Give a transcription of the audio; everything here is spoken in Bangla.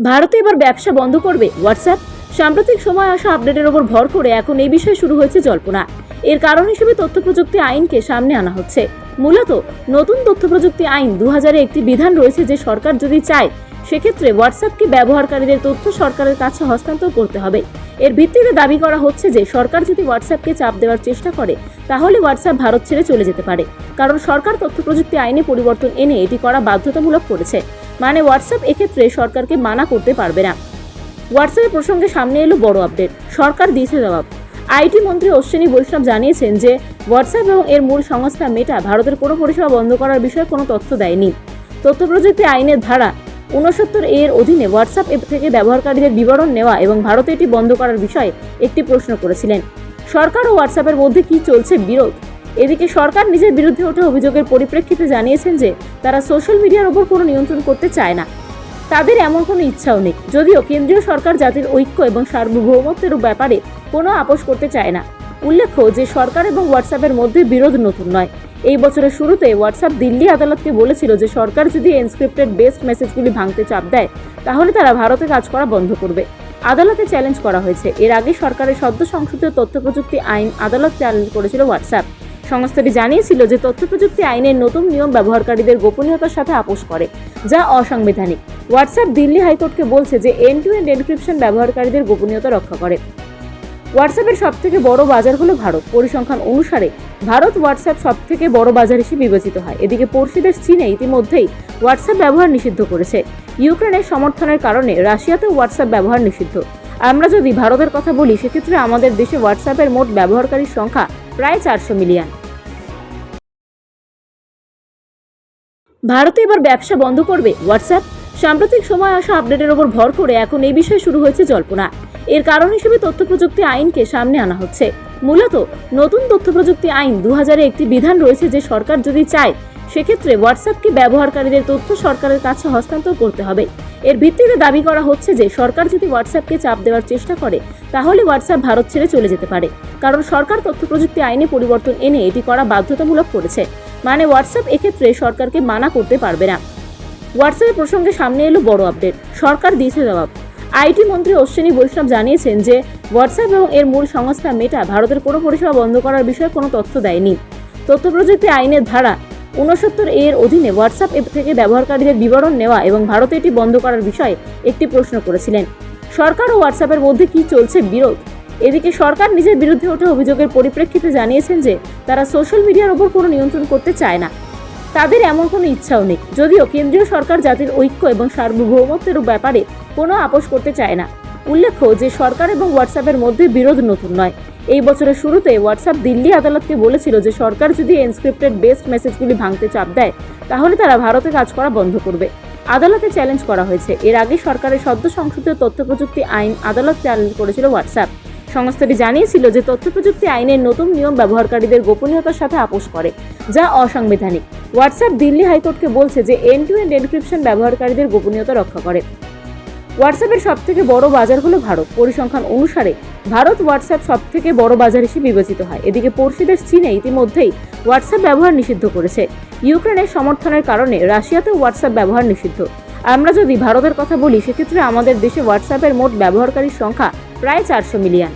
ভারতে এবার ব্যবসা বন্ধ করবে হোয়াটসঅ্যাপ সাম্প্রতিক সময় আসা আপডেটের ওপর ভর করে এখন এই বিষয়ে শুরু হয়েছে জল্পনা। এর কারণ হিসেবে তথ্য প্রযুক্তি আইনকে সামনে আনা হচ্ছে। মূলত নতুন তথ্য প্রযুক্তি আইন দু একটি বিধান রয়েছে যে সরকার যদি চায় সেক্ষেত্রে হোয়াটসঅ্যাপকে ব্যবহারকারীদের তথ্য সরকারের কাছে হস্তান্তর করতে হবে? এর ভিত্তিতে দাবি করা হচ্ছে যে, সরকার যদি হোয়াটসঅ্যাপকে চাপ দেওয়ার চেষ্টা করে, তাহলে হোয়াটসঅ্যাপ ভারত ছেড়ে চলে যেতে পারে। কারণ সরকার তথ্য প্রযুক্তি আইনে পরিবর্তন এনে এটি করা বাধ্যতামূলক করেছে। মানে হোয়াটসঅ্যাপ এক্ষেত্রে সরকারকে মানা করতে পারবে না। হোয়াটসঅ্যাপের প্রসঙ্গে সামনে এলো বড় আপডেট সরকার দিয়েছে জবাব। আইটি মন্ত্রী অশ্বিনী বৈষ্ণব জানিয়েছেন যে হোয়াটসঅ্যাপ এবং এর মূল সংস্থা মেটা ভারতের কোনো পরিষেবা বন্ধ করার বিষয়ে কোনো তথ্য দেয়নি। তথ্য প্রযুক্তি আইনের ধারা উনসত্তর এর অধীনে হোয়াটসঅ্যাপ এপ থেকে ব্যবহারকারীদের বিবরণ নেওয়া এবং ভারতে এটি বন্ধ করার বিষয়ে একটি প্রশ্ন করেছিলেন। সরকার ও হোয়াটসঅ্যাপের মধ্যে কি চলছে বিরোধ? এদিকে সরকার নিজের বিরুদ্ধে ওঠা অভিযোগের পরিপ্রেক্ষিতে জানিয়েছেন যে, তারা সোশ্যাল মিডিয়ার ওপর কোনো নিয়ন্ত্রণ করতে চায় না। তাদের এমন কোনো ইচ্ছাও নেই। যদিও কেন্দ্রীয় সরকার জাতির ঐক্য এবং সার্বভৌমত্বের ব্যাপারে কোনো আপোষ করতে চায় না। উল্লেখ্য যে, সরকার এবং হোয়াটসঅ্যাপের মধ্যে বিরোধ নতুন নয়। এই বছরের শুরুতে হোয়াটসঅ্যাপ দিল্লি আদালতকে বলেছিল যে সরকার যদি এনস্ক্রিপ্টেড বেস্ট মেসেজগুলি ভাঙতে চাপ দেয়, তাহলে তারা ভারতে কাজ করা বন্ধ করবে। আদালতে চ্যালেঞ্জ করা হয়েছে। এর আগে সরকারের সদ্য সংশোধিত তথ্য প্রযুক্তি আইন আদালত চ্যালেঞ্জ করেছিল হোয়াটসঅ্যাপ সংস্থাটি জানিয়েছিল যে তথ্য প্রযুক্তি আইনের নতুন নিয়ম ব্যবহারকারীদের গোপনীয়তার সাথে আপোষ করে, যা অসাংবিধানিক। হোয়াটসঅ্যাপ দিল্লি হাইকোর্টকে বলছে যে এন্ড টু এন্ড এনক্রিপশন ব্যবহারকারীদের গোপনীয়তা রক্ষা করে। হোয়াটসঅ্যাপের সবথেকে বড় বাজার হলো ভারত। পরিসংখ্যান অনুসারে ভারত হোয়াটসঅ্যাপ সবথেকে বড় বাজার হিসেবে বিবেচিত হয়। এদিকে পড়শি দেশ চীনে ইতিমধ্যেই হোয়াটসঅ্যাপ ব্যবহার নিষিদ্ধ করেছে। ইউক্রেনের সমর্থনের কারণে রাশিয়াতেও হোয়াটসঅ্যাপ ব্যবহার নিষিদ্ধ। আমরা যদি ভারতের কথা বলি, সেক্ষেত্রে আমাদের দেশে হোয়াটসঅ্যাপের মোট ব্যবহারকারীর সংখ্যা প্রায় চারশো মিলিয়ন। ভারতে এবার ব্যবসা বন্ধ করবে হোয়াটসঅ্যাপ? সাম্প্রতিক সময় আসা আপডেটের ওপর ভর করে এখন এই বিষয়ে শুরু হয়েছে জল্পনা। এর কারণ হিসেবে তথ্য প্রযুক্তি আইনকে সামনে আনা হচ্ছে। মূলত নতুন তথ্য প্রযুক্তি আইন দু একটি বিধান রয়েছে যে সরকার যদি চায়, সেক্ষেত্রে হোয়াটসঅ্যাপকে ব্যবহারকারীদের তথ্য সরকারের কাছে হস্তান্তর করতে হবে। এর ভিত্তিতে দাবি করা হচ্ছে যে সরকার যদি হোয়াটসঅ্যাপকে চাপ দেওয়ার চেষ্টা করে, তাহলে হোয়াটসঅ্যাপ ভারত ছেড়ে চলে যেতে পারে। কারণ সরকার তথ্য প্রযুক্তি আইনে পরিবর্তন এনে এটি করা বাধ্যতামূলক করেছে। মানে হোয়াটসঅ্যাপ এক্ষেত্রে সরকারকে মানা করতে পারবে না। হোয়াটসঅ্যাপের প্রসঙ্গে সামনে এলো বড় আপডেট সরকার দিয়েছে জবাব। আইটি মন্ত্রী অশ্বিনী বৈষ্ণব জানিয়েছেন যে, হোয়াটসঅ্যাপ এবং এর মূল সংস্থা মেটা ভারতের কোনো পরিষেবা বন্ধ করার বিষয়ে কোনো তথ্য দেয়নি। তথ্য প্রযুক্তি আইনের ধারা উনসত্তর এর অধীনে হোয়াটসঅ্যাপ এপ থেকে ব্যবহারকারীদের বিবরণ নেওয়া এবং ভারতে এটি বন্ধ করার বিষয়ে একটি প্রশ্ন করেছিলেন। সরকার ও হোয়াটসঅ্যাপের মধ্যে কি চলছে বিরোধ? এদিকে সরকার নিজের বিরুদ্ধে ওঠা অভিযোগের পরিপ্রেক্ষিতে জানিয়েছেন যে, তারা সোশ্যাল মিডিয়ার ওপর কোনো নিয়ন্ত্রণ করতে চায় না। তাদের এমন কোনো ইচ্ছাও নেই। যদিও কেন্দ্রীয় সরকার জাতির ঐক্য এবং সার্বভৌমত্বের ব্যাপারে কোনো আপোষ করতে চায় না। উল্লেখ্য যে সরকার এবং হোয়াটসঅ্যাপের মধ্যে বিরোধ নতুন নয়। এই বছরের শুরুতে হোয়াটসঅ্যাপ দিল্লি আদালতকে বলেছিল যে সরকার যদি এনস্ক্রিপ্টেড বেস্ট মেসেজগুলি ভাঙতে চাপ দেয়, তাহলে তারা ভারতে কাজ করা বন্ধ করবে। আদালতে চ্যালেঞ্জ করা হয়েছে। এর আগে সরকারের সদ্য সংশোধিত তথ্য প্রযুক্তি আইন আদালত চ্যালেঞ্জ করেছিল হোয়াটসঅ্যাপ। সংস্থাটি জানিয়েছিল যে তথ্য প্রযুক্তি আইনের নতুন নিয়ম ব্যবহারকারীদের গোপনীয়তার সাথে আপোষ করে, যা অসাংবিধানিক। হোয়াটসঅ্যাপ দিল্লি হাইকোর্টকে বলছে যে এন্ড টু এন্ড এনক্রিপশন ব্যবহারকারীদের গোপনীয়তা রক্ষা করে। হোয়াটসঅ্যাপের সবথেকে বড় বাজার হলো ভারত। পরিসংখ্যান অনুসারে, ভারত হোয়াটসঅ্যাপ সবথেকে বড় বাজার হিসেবে বিবেচিত হয়। এদিকে পড়শি দেশ চীনে ইতিমধ্যেই হোয়াটসঅ্যাপ ব্যবহার নিষিদ্ধ করেছে। ইউক্রেনের সমর্থনের কারণে রাশিয়াতেও হোয়াটসঅ্যাপ ব্যবহার নিষিদ্ধ। আমরা যদি ভারতের কথা বলি, সেক্ষেত্রে আমাদের দেশে হোয়াটসঅ্যাপের মোট ব্যবহারকারীর সংখ্যা প্রায় চারশো মিলিয়ন।